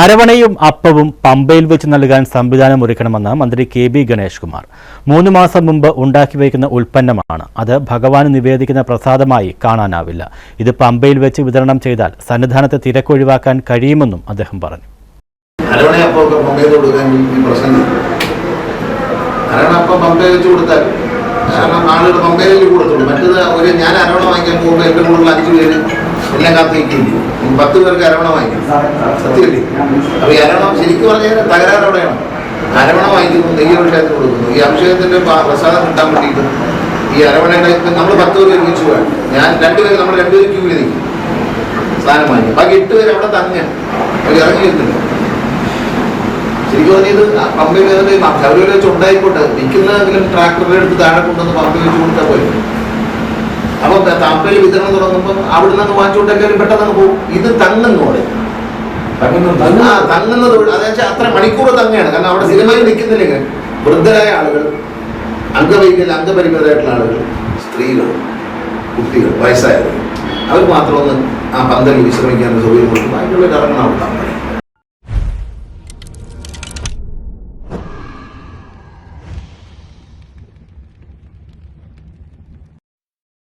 അരവണയും അപ്പവും പമ്പയിൽ വെച്ച് നൽകാൻ സംവിധാനം ഒരുക്കണമെന്ന് മന്ത്രി കെ ബി ഗണേഷ് കുമാർ മൂന്ന് മാസം മുമ്പ് ഉണ്ടാക്കി വയ്ക്കുന്ന ഉൽപ്പന്നമാണ്. അത് ഭഗവാന് നിവേദിക്കുന്ന പ്രസാദമായി കാണാനാവില്ല. ഇത് പമ്പയിൽ വെച്ച് വിതരണം ചെയ്താൽ സന്നിധാനത്തെ തിരക്കൊഴിവാക്കാൻ കഴിയുമെന്നും അദ്ദേഹം പറഞ്ഞു. കാരണം ആളുകൾ പമ്പയിൽ കൊടുത്തുള്ളൂ. മറ്റത് ഒരു ഞാൻ അരവണ വാങ്ങിക്കാൻ പോകുമ്പോൾ എന്റെ കൂടുതൽ എല്ലാം കാത്തു നിൽക്കില്ലേ പത്ത് പേർക്ക് അരവണ വാങ്ങിക്കും സത്യമല്ലേ അപ്പൊ ഈ അരവണം ശരിക്കും പറഞ്ഞാൽ തകരാറ് എവിടെയാണ് അരവണ വാങ്ങിക്കുന്നു നെയ്യ് അഭിഷേകത്തിന് കൊടുക്കുന്നു. ഈ അഭിഷേകത്തിന്റെ പ്രസാദം കിട്ടാൻ വേണ്ടിയിട്ട് ഈ അരവണയുടെ നമ്മൾ പത്ത് പേര് ഒരുമിച്ച് പോകാൻ ഞാൻ രണ്ടുപേര് നമ്മൾ രണ്ടുപേരും ക്യൂവിൽ നിൽക്കും സ്ഥാനം വാങ്ങിക്കും ബാക്കി എട്ട് പേര് അവിടെ തന്നെ അവർ ഇറങ്ങി വരുന്നില്ല ശരിക്കും പറഞ്ഞത് പമ്പിൽ ശബരിമല വെച്ച് ഉണ്ടായിക്കോട്ടെ നിൽക്കുന്നതെങ്കിലും ട്രാക്ടറിന്റെ അടുത്ത് താഴെ കൊണ്ടുവന്ന് പമ്പയിൽ വെച്ച് കൊടുത്താൽ പോലെ അപ്പൊ താൽപ്പര്യ വിതരണം തുടങ്ങുമ്പോൾ അവിടെ നിന്ന് വാങ്ങിച്ചുകൊണ്ട് എല്ലാവരും പെട്ടെന്ന് പോകും. ഇത് തങ്ങെന്ന് പറയും തങ്ങുന്നത് അതായത് അത്ര മണിക്കൂർ തങ്ങയാണ്. കാരണം അവിടെ സിനിമയിൽ നിൽക്കുന്നില്ലെങ്കിൽ വൃദ്ധരായ ആളുകൾ അംഗവൈകല്യ അംഗപരിമിതരായിട്ടുള്ള ആളുകൾ സ്ത്രീകൾ കുട്ടികൾ വയസ്സായവർ. അവർക്ക് മാത്രമൊന്ന് ആ പന്തലിൽ വിശ്രമിക്കാൻ സൗകര്യം കൊടുക്കും. അതിനുള്ള കാരണം അവിടെ.